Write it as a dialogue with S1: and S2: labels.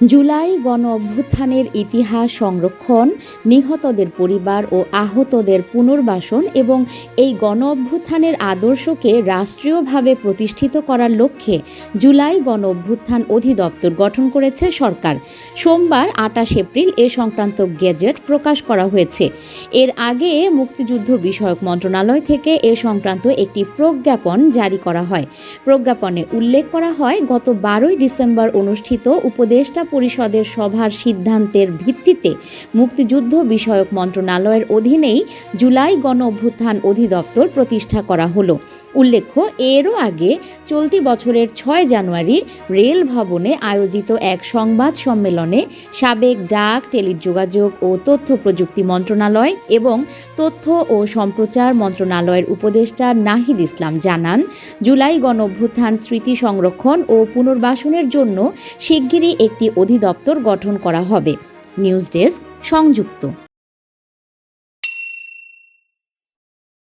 S1: জুলাই গণ অভ্যুত্থানের ইতিহাস সংরক্ষণ, নিহতদের পরিবার ও আহতদের পুনর্বাসন এবং এই গণ অভ্যুত্থানের আদর্শকে রাষ্ট্রীয়ভাবে প্রতিষ্ঠিত করার লক্ষ্যে জুলাই গণ অভ্যুত্থান অধিদপ্তর গঠন করেছে সরকার। সোমবার আটাশ এপ্রিল এ সংক্রান্ত গেজেট প্রকাশ করা হয়েছে। এর আগে মুক্তিযুদ্ধ বিষয়ক মন্ত্রণালয় থেকে এ সংক্রান্ত একটি প্রজ্ঞাপন জারি করা হয়। প্রজ্ঞাপনে উল্লেখ করা হয়, গত বারোই ডিসেম্বর অনুষ্ঠিত উপদেষ্টা পরিষদের সভার সিদ্ধান্তের ভিত্তিতে মুক্তিযুদ্ধ বিষয়ক মন্ত্রণালয়ের অধীনেই জুলাই গণ অভ্যুত্থান অধিদপ্তর প্রতিষ্ঠা করা হলো। উল্লেখ্য, এরও আগে চলতি বছরের ছয় জানুয়ারি রেল ভবনে আয়োজিত এক সংবাদ সম্মেলনে সাবেক ডাক, টেলিযোগাযোগ ও তথ্য প্রযুক্তি মন্ত্রণালয় এবং তথ্য ও সম্প্রচার মন্ত্রণালয়ের উপদেষ্টা নাহিদ ইসলাম জানান, জুলাই গণ অভ্যুত্থান স্মৃতি সংরক্ষণ ও পুনর্বাসনের জন্য শিগগিরই একটি অধিদপ্তর গঠন করা হবে। নিউজ ডেস্ক সংযুক্ত।